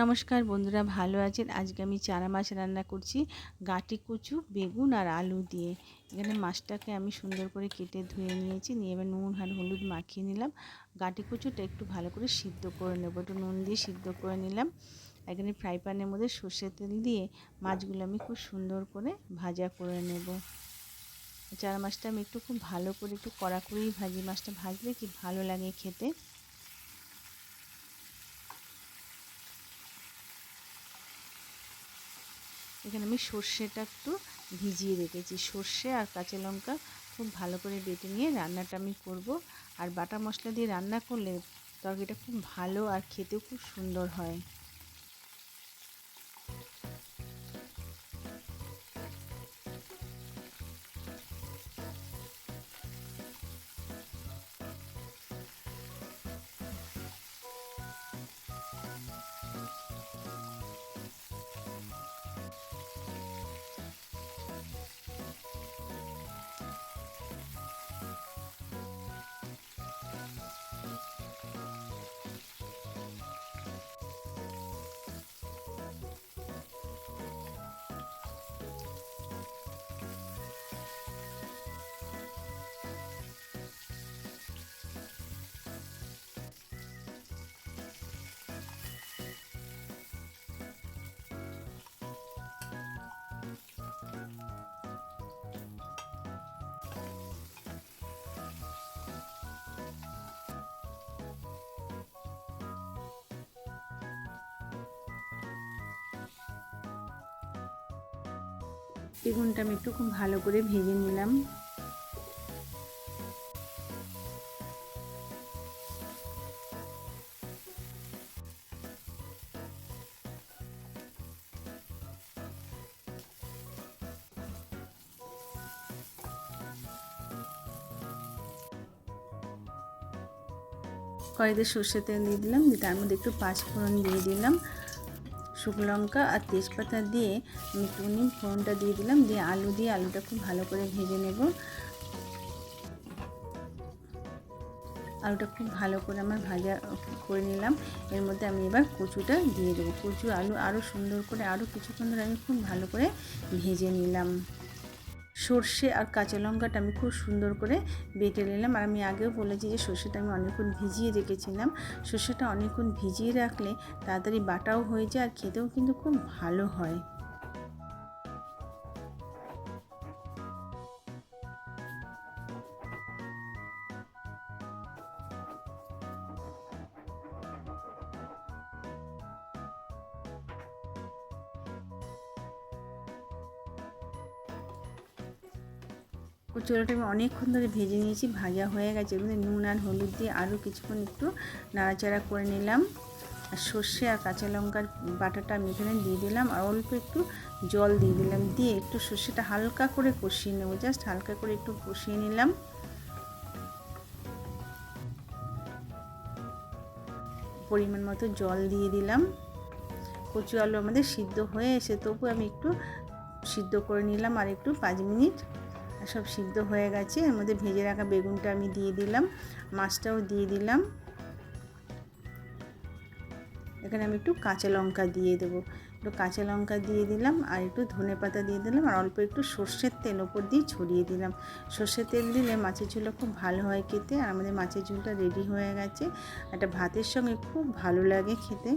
নমস্কার বন্ধুরা, ভালো আছেন? আজকে আমি চারা মাছ রান্না করছি, গাটি কচু, বেগুন আর আলু দিয়ে। এখানে মাছটাকে আমি সুন্দর করে কেটে ধুয়ে নিয়েছি, নিয়ে এবার নুন আর হলুদ মাখিয়ে নিলাম। গাটি কচুটা একটু ভালো করে সিদ্ধ করে নেব। একটু নুন দিয়ে সিদ্ধ করে নিলাম। এখানে ফ্রাই প্যানের মধ্যে সর্ষের তেল দিয়ে মাছগুলো আমি খুব সুন্দর করে ভাজা করে নেব। চারা মাছটা আমি একটু খুব ভালো করে একটু কড়া করেই ভাজি। মাছটা ভাজলে কি ভালো লাগে খেতে? এখানে আমি সর্ষেটা একটু ভিজিয়ে রেখেছি। সর্ষে আর কাঁচা লঙ্কা খুব ভালো করে বেটে নিয়ে রান্নাটা আমি করব। আর বাটা মশলা দিয়ে রান্না করলে তরকারিটা খুব ভালো আর খেতেও খুব সুন্দর হয়। বেগুনটা আমি একটু খুব ভালো করে ভেজে নিলাম। কড়াইতে সর্ষে তেল দিয়ে দিলাম তার মধ্যে একটু পাঁচফোড়ন দিয়ে দিলাম। শুকনো লঙ্কা আর তেজপাতা দিয়ে একটুখানি ফোড়নটা দিয়ে দিলাম, দিয়ে আলু দিয়ে আলুটা খুব ভালো করে ভেজে নেব। আলুটা খুব ভালো করে আমার ভাজা করে নিলাম। এর মধ্যে আমি এবার কচুটা দিয়ে দেবো। কচু আলু আরও সুন্দর করে আরও কিছুক্ষণ ধরে আমি খুব ভালো করে ভেজে নিলাম। সর্ষে আর কাঁচা লঙ্কাটা আমি খুব সুন্দর করে বেটে নিলাম। আর আমি আগেও বলেছি যে সর্ষেটা আমি অনেকক্ষণ ভিজিয়ে রেখেছিলাম। সর্ষেটা অনেকক্ষণ ভিজিয়ে রাখলে তাড়াতাড়ি বাটাও হয়ে যায় আর খেতেও কিন্তু খুব ভালো হয়। কচুরাটা আমি অনেকক্ষণ ধরে ভেজে নিয়েছি, ভাজা হয়ে গেছে। মধ্যে নুন আর হলুদ দিয়ে আরও কিছুক্ষণ একটু নাড়াচাড়া করে নিলাম। আর সর্ষে আর কাঁচা লঙ্কার বাটাটা আমি এখানে দিয়ে দিলাম। আর অল্প একটু জল দিয়ে দিলাম। দিয়ে একটু সর্ষেটা হালকা করে কষিয়ে নেব। জাস্ট হালকা করে একটু কষিয়ে নিলাম। পরিমাণ মতো জল দিয়ে দিলাম। কচু আলু আমাদের সিদ্ধ হয়ে এসে তবু আমি একটু সিদ্ধ করে নিলাম। আর একটু পাঁচ মিনিট সব সিদ্ধ হয়ে গেছে। এর মধ্যে ভেজে রাখা বেগুনটা আমি দিয়ে দিলাম, মাছটাও দিয়ে দিলাম। এখানে আমি একটু কাঁচা লঙ্কা দিয়ে দেবো। একটু কাঁচা লঙ্কা দিয়ে দিলাম আর একটু ধনে পাতা দিয়ে দিলাম আর অল্প একটু সর্ষের তেল ওপর দিয়ে ছড়িয়ে দিলাম। সর্ষের তেল দিলে মাছের ঝোলটা খুব ভালো হয় খেতে আর আমাদের মাছের ঝোলটা রেডি হয়ে গেছে। একটা ভাতের সঙ্গে খুব ভালো লাগে খেতে।